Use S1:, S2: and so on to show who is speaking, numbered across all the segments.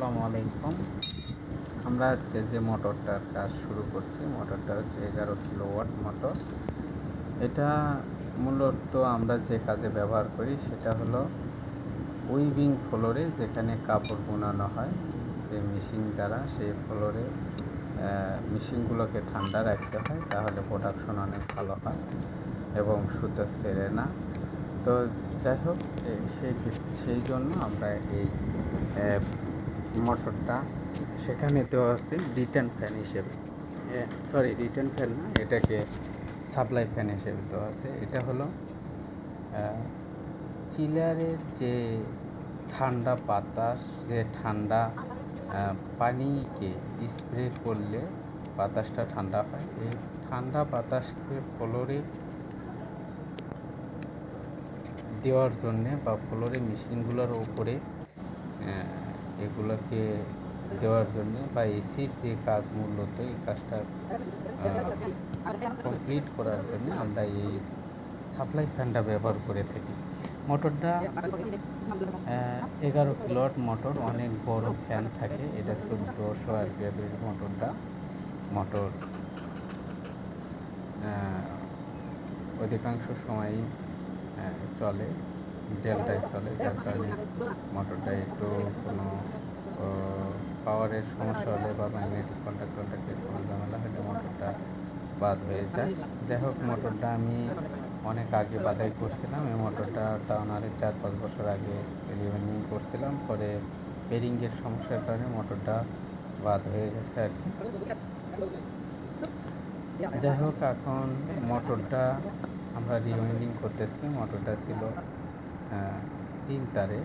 S1: আসসালামু আলাইকুম। আমরা আজকে যে মোটরটার কাজ শুরু করছি, মোটরটা হচ্ছে এগারো কিলোওয়াট মোটর। এটা মূলত আমরা যে কাজে ব্যবহার করি সেটা হলো উইভিং ফ্লোরে যেখানে কাপড় বোনানো হয়, যে মেশিন দ্বারা সেই ফ্লোরে মেশিনগুলোকে ঠান্ডা রাখতে হয়, তাহলে প্রোডাকশন অনেক ভালো হয় এবং সুতো ছেড়ে না। তো যাই হোক সেই সেই জন্য আমরা এই মোটরটা সেখানে দেওয়া আছে রিটার্ন ফ্যান হিসেবে। সরি রিটার্ন ফ্যান না এটাকে সাপ্লাই ফ্যান হিসেবে দেওয়া আছে এটা হলো চিলারের যে ঠান্ডা বাতাস যে ঠান্ডা পানিকে স্প্রে করলে বাতাসটা ঠান্ডা হয়। এই ঠান্ডা বাতাসকে ফ্লোরে দেওয়ার জন্যে বা ফ্লোরে মেশিনগুলোর আহ, এগুলোকে দেওয়ার জন্যে বা এসির যে কাজ মূলত এই কাজটা কমপ্লিট করার জন্য আমরা এই সাপ্লাই ফ্যানটা ব্যবহার করে থাকি। মোটরটা এগারো কিলোয়াট মোটর, অনেক বড় ফ্যান থাকে। এটা চোদ্দোশো আরপিএফের মোটরটা। মোটর অধিকাংশ সময়ই চলে। ডেল্টায় চলে, যার কারণে মোটরটা একটু কোনো পাওয়ারের সমস্যা হলে বা ম্যাগনেটিক কন্ট্যাক্ট কন্ট্যাক্টের কোনো ঝামেলা হলে মোটরটা বাদ হয়ে যায়। যাই হোক, মোটরটা আমি অনেক আগে বাদাই করছিলাম, এই মোটরটা টাউন আরে চার পাঁচ বছর আগে রিভেনিং করছিলাম। পরে বেরিংয়ের সমস্যার কারণে মোটরটা বাদ হয়ে গেছে আর কি। যাই হোক, এখন মোটরটা আমরা রিওয়েন্ডিং করতেছি। মোটরটা ছিল তিন তারে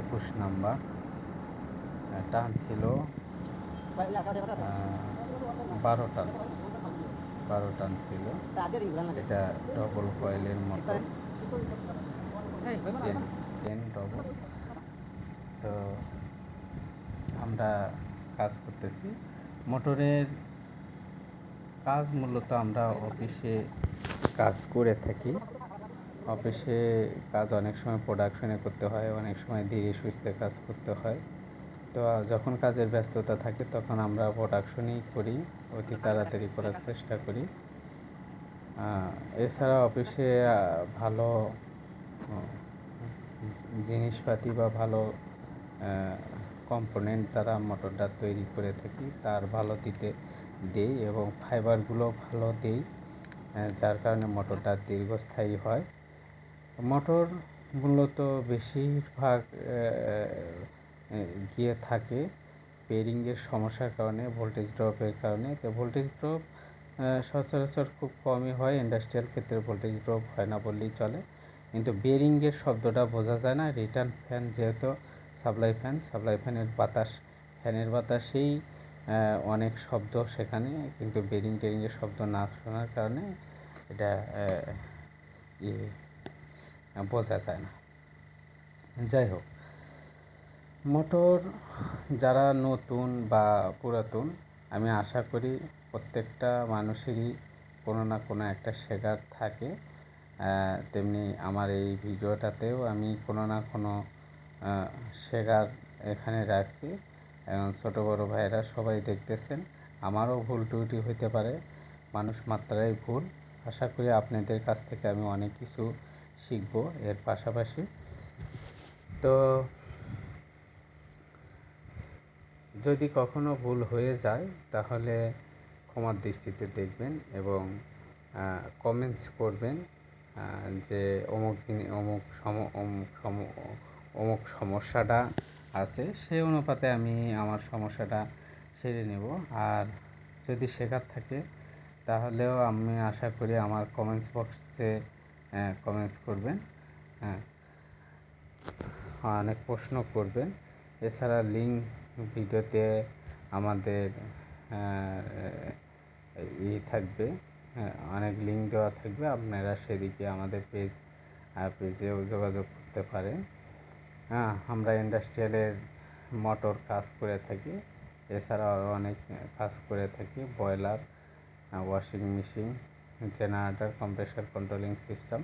S1: একুশ নাম্বার। টান ছিল বারো টান বারো টান ছিল। এটা ডবল কয়েলের মতো। চেন ডবল তো আমরা কাজ করতেছি। মোটরের কাজ মূলত আমরা অফিসে কাজ করে থাকি। অফিসে কাজ অনেক সময় প্রোডাকশনে করতে হয়, অনেক সময় ধীরে সুস্থে কাজ করতে হয়। তো যখন কাজের ব্যস্ততা থাকে তখন আমরা প্রোডাকশনই করি, অতি তাড়াতাড়ি করার চেষ্টা করি। এছাড়া অফিসে ভালো জিনিসপাতি বা ভালো কম্পোনেন্ট দ্বারা মোটরটা তৈরি করে থাকি, তার ভালো দিতে দেই এবং ফাইবারগুলো ভালো দেই যার কারণে মোটরটা দীর্ঘস্থায়ী হয়। মোটর মূলত বেশিরভাগ গিয়ে থাকে বেরিংয়ের সমস্যার কারণে ভোল্টেজ ড্রপের কারণে। তো ভোল্টেজ ড্রপ সচরাচর খুব কমই হয় ইন্ডাস্ট্রিয়াল ক্ষেত্রে ভোল্টেজ ড্রপ হয় না বললেই চলে। কিন্তু বেরিংয়ের শব্দটা বোঝা যায় না রিটার্ন ফ্যান যেহেতু সাপ্লাই ফ্যান সাপ্লাই ফ্যানের বাতাস, ফ্যানের বাতাসেই অনেক শব্দ সেখানে। কিন্তু বেরিং টেরিংয়ের শব্দ না শোনার কারণে এটা ইয়ে বোঝা যায় না। যাই হোক মোটর যারা নতুন বা পুরাতন, আমি আশা করি প্রত্যেকটা মানুষেরই কোনো না কোনো একটা শেখার থাকে। তেমনি আমার এই ভিডিওটাতেও আমি কোনো না কোনো শেখার এখানে রাখছি। এবং ছোটো বড়ো ভাইয়েরা সবাই দেখতেছেন, আমারও ভুল ত্রুটি হইতে পারে, মানুষ মাত্রায় ভুল। আশা করি আপনাদের কাছ থেকে আমি অনেক কিছু শিখব এর পাশাপাশি। তো যদি কখনো ভুল হয়ে যায়, তাহলে ক্ষমার দৃষ্টিতে দেখবেন এবং কমেন্টস করবেন যে অমুক জিনি, অমুক সম অমুক সম, অমুক সমস্যাটা আছে সেই অনুপাতে আমি আমার সমস্যাটা সেরে নেব। আর যদি শেখার থাকে, তাহলেও আমি আশা করি আমার কমেন্টস বক্সে কমেন্টস করবেন। হ্যাঁ। অনেক প্রশ্ন করবেন। এছাড়া লিঙ্ক ভিডিওতে আমাদের ই থাকবে। হ্যাঁ, অনেক লিঙ্ক দেওয়া থাকবে। আপনারা সেদিকে আমাদের পেজ পেজেও যোগাযোগ করতে পারেন। হ্যাঁ আমরা ইন্ডাস্ট্রিয়ালের মোটর কাজ করে থাকি। এছাড়াও অনেক কাজ করে থাকি। Boiler washing machine generator, compressor, controlling system.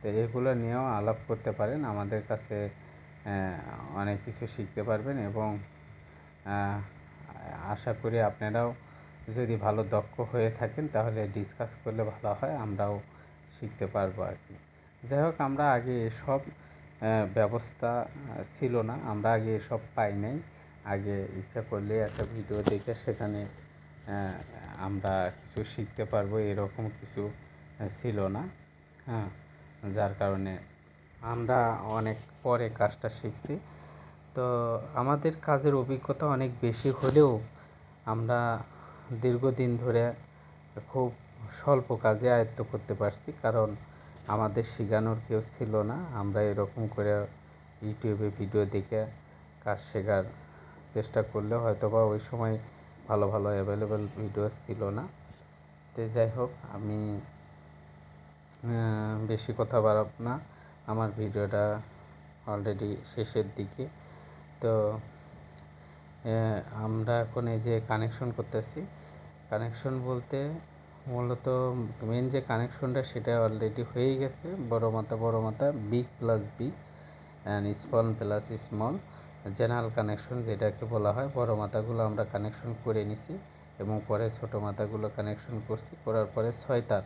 S1: তো এগুলো নিয়েও আলাপ করতে পারেন। আমাদের কাছে অনেক কিছু শিখতে পারবেন এবং আশা করি আপনারাও যদি ভালো দক্ষ হয়ে থাকেন, তাহলে ডিসকাস করলে ভালো হয়, আমরাও শিখতে পারব আর কি। যাই হোক, আমরা আগে এসব ব্যবস্থা ছিল না। আমরা আগে এসব পাই নাই। আগে ইচ্ছা করলে একটা ভিডিও দেখে সেখানে আমরা কিছু শিখতে পারব, এরকম কিছু ছিল না। হ্যাঁ যার কারণে আমরা অনেক পরে কাজটা শিখছি। তো আমাদের কাজের অভিজ্ঞতা অনেক বেশি হলেও আমরা দীর্ঘদিন ধরে খুব স্বল্প কাজে আয়ত্ত করতে পারছি, কারণ আমাদের শেখানোর কেউ ছিল না। আমরা এরকম করে ইউটিউবে ভিডিও দেখে কাজ শেখার চেষ্টা করলে হয়তো বা ওই সময় ভালো ভালো অ্যাভেলেবেল ভিডিও ছিল না। তো যাই হোক, আমি বেশি কথা বাড়াব না। আমার ভিডিওটা অলরেডি শেষের দিকে। তো আমরা এখন এই যে কানেকশন করতেছি। কানেকশন বলতে মূলত মেন যে কানেকশনটা সেটা অলরেডি হয়েই গেছে। বড় মাথা বড় মাথা big plus big and small plus small general connection যেটাকে বলা হয়, বড় মাথাগুলো আমরা কানেকশন করে নিছি এবং পরে ছোট মাথাগুলো কানেকশন করছি, করার পরে ছয় তার।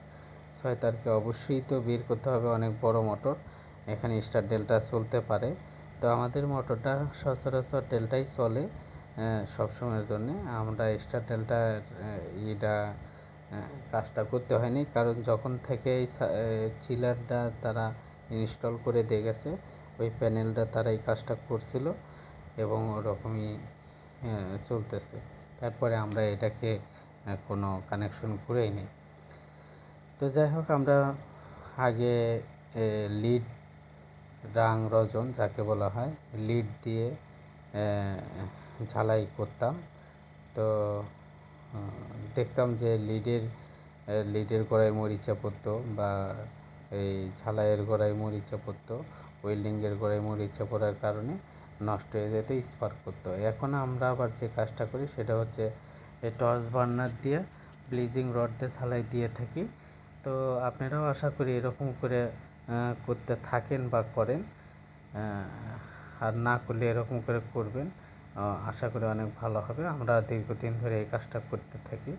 S1: ছয় তারকে অবশ্যই তো বের করতে হবে অনেক বড় মোটর এখানে স্টার ডেল্টা চলতে পারে। তো আমাদের মোটরটা সচরাচর ডেল্টাই চলে সব সময়ের জন্য। আমরা স্টার ডেল্টার ইটা কাজটা করতে হয়নি, কারণ যখন থেকে এই চিলারটা তারা ইনস্টল করে দিয়ে গেছে, ওই প্যানেলটা তারা এই কাজটা করছিল। এবং ওরকমই চলতেছে। তারপরে আমরা এটাকে কোনো কানেকশন করেই নিই। তো যাই হোক, আমরা আগে লিড রাং রজন যাকে বলা হয় লিড দিয়ে ঝালাই করতাম। তো দেখতাম যে লিডের লিডের গোড়ায় মরিচা পড়তো বা এই ঝালাইয়ের গোড়ায় মরিচা পড়তো ওয়েল্ডিংয়ের গোড়ায় মরিচা পড়ার কারণে। নষ্ট হয়ে যেত স্পার্ক করতো এখন আমরা আবার যে কাজটা করি সেটা হচ্ছে এই টর্চ বার্নার দিয়ে ব্লিচিং রড দিয়ে ঝালাই দিয়ে থাকি। তো আপনারাও আশা করি এরকম করে করতে থাকেন বা করেন আর না করলে এরকম করে করবেন আশা করি অনেক ভালো হবে। আমরা দীর্ঘদিন ধরে এই কাজটা করতে থাকি।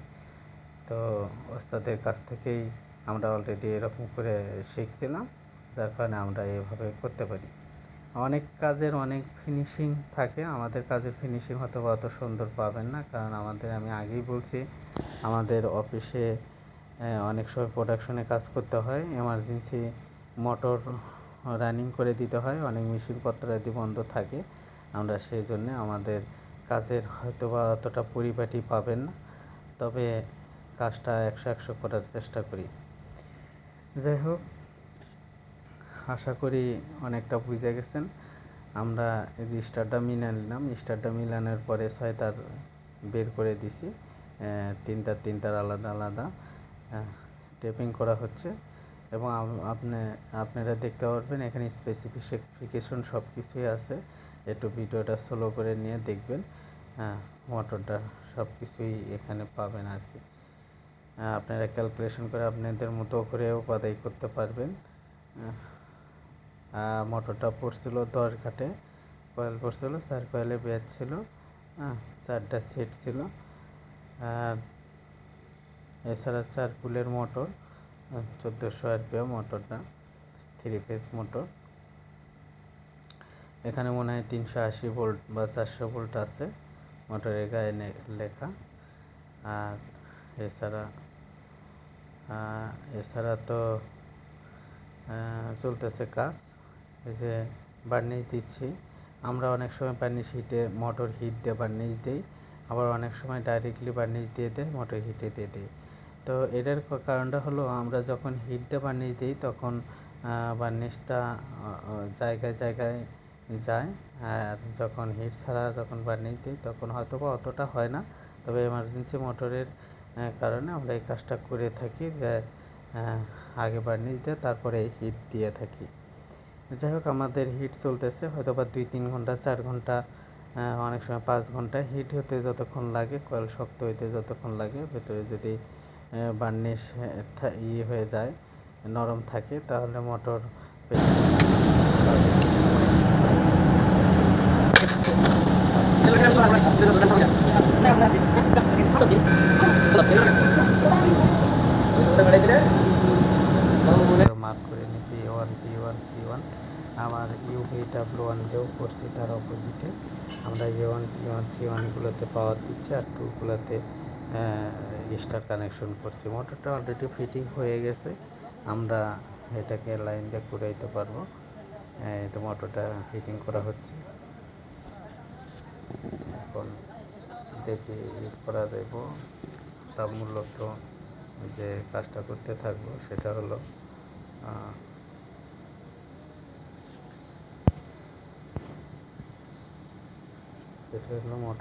S1: তো ওস্তাদের কাছ থেকেই আমরা অলরেডি এরকম করে শিখছিলাম, যার কারণে আমরা এভাবে করতে পারি। অনেক কাজের অনেক ফিনিশিং থাকে। আমাদের কাজের ফিনিশিং হয়তো অত সুন্দর পাবেন না, কারণ আমাদের, আমি আগেই বলছি, আমাদের অফিসে অনেক সময় প্রোডাকশনে কাজ করতে হয় এমার্জেন্সি মোটর রানিং করে দিতে হয়, অনেক মেশিনপত্র আদি বন্ধ থাকে। আমরা সেই জন্যে আমাদের কাজের হয়তো বা অতটা পরিপাটি পাবেন না, তবে কাজটা একশো একশো করার চেষ্টা করি। যাই হোক আশা করি অনেকটা বুঝে গেছেন। আমরা এই যে স্টারটা মিলে নিলাম। স্টারটা মিলানোর পরে ছয় তার বের করে দিছি। তিনটার তিনটার আলাদা আলাদা। টেপিং করা হচ্ছে। এবং আপনি, আপনারা দেখতে পারবেন এখানে স্পেসিফিকেশন সব কিছুই আছে। একটু ভিডিওটা স্লো করে নিয়ে দেখবেন। হ্যাঁ মোটরটা সব কিছুই এখানে পাবেন আর কি আপনারা ক্যালকুলেশন করে আপনাদের মতো করেও বাদাই করতে পারবেন। মোটরটা পড়ছিল দশ ঘাটে। কয়েল পড়ছিল, চার কয়েলে ব্যাচ ছিল চারটা সেট ছিল। আর এছাড়া চার পুলের মোটর, চোদ্দোশো আরপিএম মোটরটা থ্রি ফেজ মোটর। এখানে মনে হয় তিনশো আশি ভোল্ট বা চারশো ভোল্ট আছে মোটরের গায়ে লেখা। আর এছাড়া এছাড়া তো চলতেছে কাজ। যে বার্নিশ দিচ্ছি। আমরা অনেক সময় বার্নিশ হিটে মোটর হিট দিয়ে বার্নিশ দিই, আবার অনেক সময় ডাইরেক্টলি বার্নিশ দিয়ে দেয় মোটর হিটে দিয়ে দিই। তো এটার কারণটা হলো, আমরা যখন হিট দিয়ে বার্নিশ দিই, তখন বার্নিশটা জায়গায় জায়গায় যায়। আর যখন হিট ছাড়া যখন বার্নিশ দিই, তখন হয়তো বা অতটা হয় না। তবে এমার্জেন্সি মোটরের কারণে আমরা এই কাজটা করে থাকি যে আগে বার্নিশ দিয়ে তারপরে হিট দিয়ে থাকি। যাই হোক, আমাদের হিট চলতেছে হয়তো বা দুই তিন ঘণ্টা, চার ঘণ্টা অনেক সময় পাঁচ ঘণ্টা হিট হতে যতক্ষণ লাগে, কয়েল শক্ত হইতে যতক্ষণ লাগে, ভেতরে যদি বার্নিশ ইয়ে হয়ে যায়, নরম থাকে, তাহলে মোটর মার্ক করে নিয়েছি A one B one C one আমার ইউভি ডাব্লু ওয়ান দিয়েও করছি, তার অপোজিটে আমরা A one B one C ওয়ানগুলোতে power দিচ্ছি আর টুগুলোতে স্টার কানেকশন করছি। মোটরটা অলরেডি ফিটিং হয়ে গেছে। আমরা এটাকে লাইন দিয়ে ঘুরাইতে পারব। এই তো মোটরটা ফিটিং করা হচ্ছে। এখন দেখি করা দেব তা মূলত যে কাজটা করতে থাকব সেটা হলো আহ, সেটা হলো মোটর